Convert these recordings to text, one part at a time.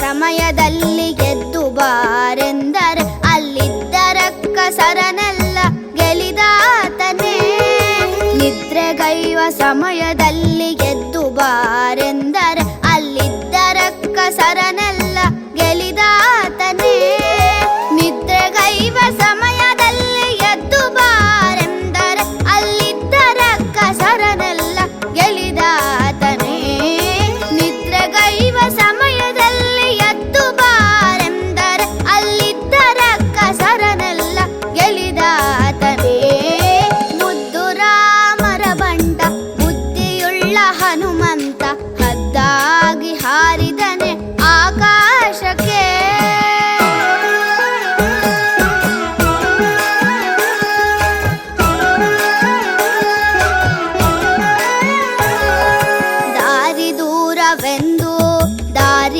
ಸಮಯದಲ್ಲಿ ಗೆದ್ದು ಬಾರೆಂದರೆ ಅಲ್ಲಿದ್ದ ರಕ್ಕ ಸರನೆಲ್ಲ ಗೆಲಿದಾತನೇ ನಿದ್ರೆಗೈವ ಸಮಯದಲ್ಲಿ ಗೆದ್ದು ಬಾರೆಂದರೆ ಅಲ್ಲಿದ್ದ ರಕ್ಕ ಸರನೆಲ್ಲ ಗೆಲಿದ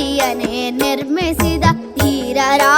ಕಿರಿಯನೇ ನಿರ್ಮಿಸಿದ ಧೀರರಾ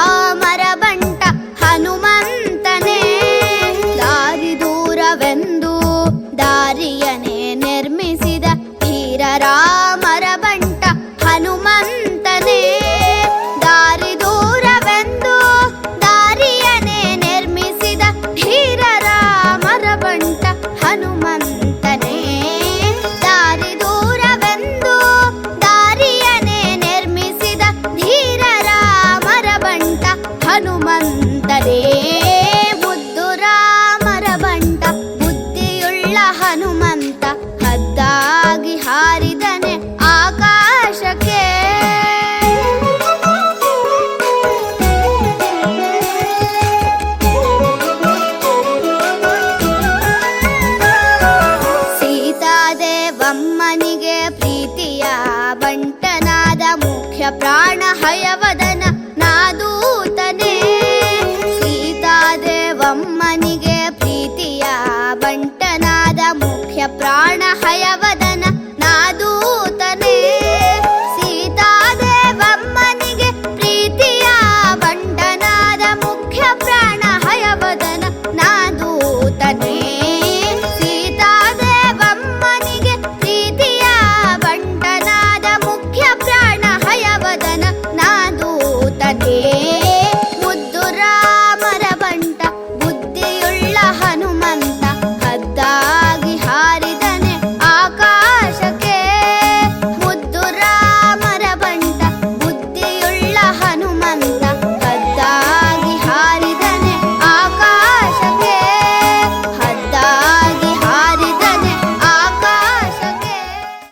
ಪ್ರಾಣ ಹಯವದನ ನಾದೂತನೇ. ಸೀತಾದೇವಮ್ಮನಿಗೆ ಪ್ರೀತಿಯ ಬಂಟನಾದ ಮುಖ್ಯ ಪ್ರಾಣ